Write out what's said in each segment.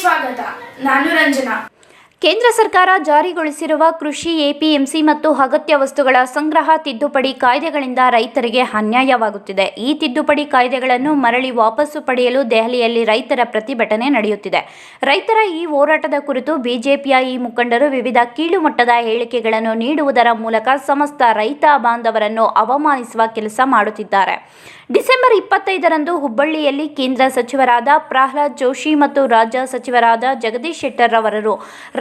ಸ್ವಾಗತ ನಾನು ರಂಜನಾ ಕೇಂದ್ರ ಸರ್ಕಾರ ಜಾರಿಗೊಳಿಸಿರುವ ಕೃಷಿ, ಎಪಿಎಂಸಿ ಮತ್ತು ಅಗತ್ಯ ವಸ್ತುಗಳ ಸಂಗ್ರಹ ತಿದ್ದುಪಡಿ ಕಾಯ್ದೆಗಳಿಂದ ರೈತರಿಗೆ ಅನ್ಯಾಯವಾಗುತ್ತಿದೆ. ಈ ತಿದ್ದುಪಡಿ ಕಾಯ್ದೆಗಳನ್ನು ಮರಳಿ ವಾಪಸ್ಸು ಪಡೆಯಲು ದೆಹಲಿಯಲ್ಲಿ ರೈತರ ಪ್ರತಿಭಟನೆ ನಡೆಯುತ್ತಿದೆ. ರೈತರ ಈ ಹೋರಾಟದ ಕುರಿತು ಬಿಜೆಪಿಯ ಈ ಮುಖಂಡರು ವಿವಿಧ ಕೀಳುಮಟ್ಟದ ಹೇಳಿಕೆಗಳನ್ನು ನೀಡುವುದರ ಮೂಲಕ ಸಮಸ್ತ ರೈತ ಬಾಂಧವರನ್ನು ಅವಮಾನಿಸುವ ಕೆಲಸ ಮಾಡುತ್ತಿದ್ದಾರೆ. ಡಿಸೆಂಬರ್ ಇಪ್ಪತ್ತೈದರಂದು ಹುಬ್ಬಳ್ಳಿಯಲ್ಲಿ ಕೇಂದ್ರ ಸಚಿವರಾದ ಪ್ರಹ್ಲಾದ್ ಜೋಶಿ ಮತ್ತು ರಾಜ್ಯ ಸಚಿವರಾದ ಜಗದೀಶ್ ಶೆಟ್ಟರ್ ಅವರರು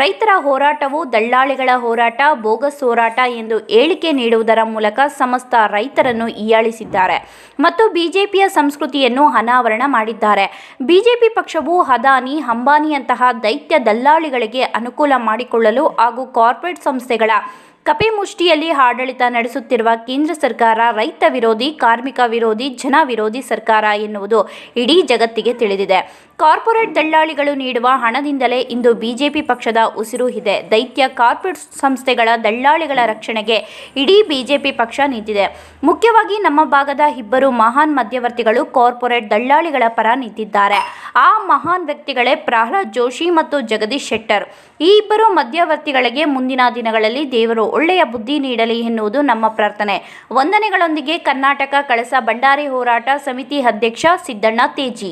ರೈತರ ಹೋರಾಟವು ದಳ್ಳಾಳಿಗಳ ಹೋರಾಟ, ಬೋಗಸ್ ಹೋರಾಟ ಎಂದು ಹೇಳಿಕೆ ನೀಡುವುದರ ಮೂಲಕ ಸಮಸ್ತ ರೈತರನ್ನು ಹೀಯಾಳಿಸಿದ್ದಾರೆ. ಮತ್ತು ಬಿಜೆಪಿಯ ಸಂಸ್ಕೃತಿಯನ್ನು ಅನಾವರಣ ಮಾಡಿದ್ದಾರೆ. ಬಿಜೆಪಿ ಪಕ್ಷವು ಹದಾನಿ ಅಂಬಾನಿಯಂತಹ ದೈತ್ಯ ದಲ್ಲಾಳಿಗಳಿಗೆ ಅನುಕೂಲ ಮಾಡಿಕೊಳ್ಳಲು ಹಾಗೂ ಕಾರ್ಪೊರೇಟ್ ಸಂಸ್ಥೆಗಳ ಕಪಿಮುಷ್ಟಿಯಲ್ಲಿ ಆಡಳಿತ ನಡೆಸುತ್ತಿರುವ ಕೇಂದ್ರ ಸರ್ಕಾರ, ರೈತ ವಿರೋಧಿ, ಕಾರ್ಮಿಕ ವಿರೋಧಿ, ಜನ ವಿರೋಧಿ ಸರ್ಕಾರ ಎನ್ನುವುದು ಇಡೀ ಜಗತ್ತಿಗೆ ತಿಳಿದಿದೆ. ಕಾರ್ಪೊರೇಟ್ ದಳ್ಳಾಳಿಗಳು ನೀಡುವ ಹಣದಿಂದಲೇ ಇಂದು ಬಿಜೆಪಿ ಪಕ್ಷದ ಉಸಿರು ಇದೆ. ದೈತ್ಯ ಕಾರ್ಪೊರೇಟ್ ಸಂಸ್ಥೆಗಳ ದಳ್ಳಾಳಿಗಳ ರಕ್ಷಣೆಗೆ ಇಡೀ ಬಿಜೆಪಿ ಪಕ್ಷ ನಿಂತಿದೆ. ಮುಖ್ಯವಾಗಿ ನಮ್ಮ ಭಾಗದ ಇಬ್ಬರು ಮಹಾನ್ ಮಧ್ಯವರ್ತಿಗಳು ಕಾರ್ಪೊರೇಟ್ ದಳ್ಳಾಳಿಗಳ ಪರ ನಿಂತಿದ್ದಾರೆ. ಆ ಮಹಾನ್ ವ್ಯಕ್ತಿಗಳೇ ಪ್ರಹ್ಲಾದ್ ಜೋಶಿ ಮತ್ತು ಜಗದೀಶ್ ಶೆಟ್ಟರ್. ಈ ಇಬ್ಬರು ಮಧ್ಯವರ್ತಿಗಳಿಗೆ ಮುಂದಿನ ದಿನಗಳಲ್ಲಿ ದೇವರು ಒಳ್ಳೆಯ ಬುದ್ಧಿ ನೀಡಲಿ ಎನ್ನುವುದು ನಮ್ಮ ಪ್ರಾರ್ಥನೆ. ವಂದನೆಗಳೊಂದಿಗೆ ಕರ್ನಾಟಕ ಕಳಸ ಬಂಡಾರಿ ಹೋರಾಟ ಸಮಿತಿ ಅಧ್ಯಕ್ಷ ಸಿದ್ದಣ್ಣ ತೇಜಿ.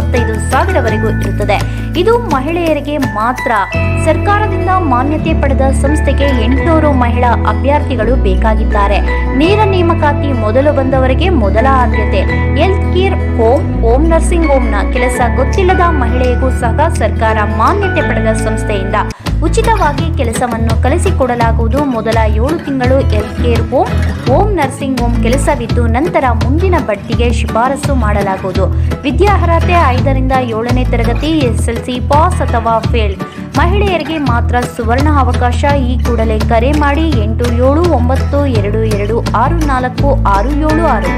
ಇಪ್ಪತ್ತೈದು ಸಾವಿರವರೆಗೂ ಇರುತ್ತದೆ. ಇದು ಮಹಿಳೆಯರಿಗೆ ಮಾತ್ರ. ಸರ್ಕಾರದಿಂದ ಮಾನ್ಯತೆ ಪಡೆದ ಸಂಸ್ಥೆಗೆ ಎಂಟುನೂರು ಮಹಿಳಾ ಅಭ್ಯರ್ಥಿಗಳು ಬೇಕಾಗಿದ್ದಾರೆ. ನೇರ ನೇಮಕಾತಿ ಮೊದಲು ಬಂದವರಿಗೆ ಮೊದಲ ಆದ್ಯತೆ. Health care home home nursing ಹೋಮ್ನ ಕೆಲಸ ಗೊತ್ತಿಲ್ಲದ ಮಹಿಳೆಗೂ ಸಹ ಸರ್ಕಾರ ಮಾನ್ಯತೆ ಪಡೆದ ಸಂಸ್ಥೆಯಿಂದ ಉಚಿತವಾಗಿ ಕೆಲಸವನ್ನು ಕಲಿಸಿಕೊಡಲಾಗುವುದು. ಮೊದಲ ಏಳು ತಿಂಗಳು health care home home nursing home ಕೆಲಸವಿದ್ದು ನಂತರ ಮುಂದಿನ ಬಡ್ತಿಗೆ ಶಿಫಾರಸು ಮಾಡಲಾಗುವುದು. ವಿದ್ಯಾರ್ಹತೆ ಐದರಿಂದ ಏಳನೇ ತರಗತಿ ಎಸ್ಎಲ್ಸಿ ಪಾಸ್ ಅಥವಾ ಫೇಲ್. ಮಹಿಳೆಯರಿಗೆ ಮಾತ್ರ ಸುವರ್ಣ ಅವಕಾಶ, ಈ ಕೂಡಲೇ ಕರೆ ಮಾಡಿ ಎಂಟು ಏಳು ಒಂಬತ್ತು ಎರಡು ಎರಡು ಆರು ನಾಲ್ಕು ಆರು ಏಳು ಆರು.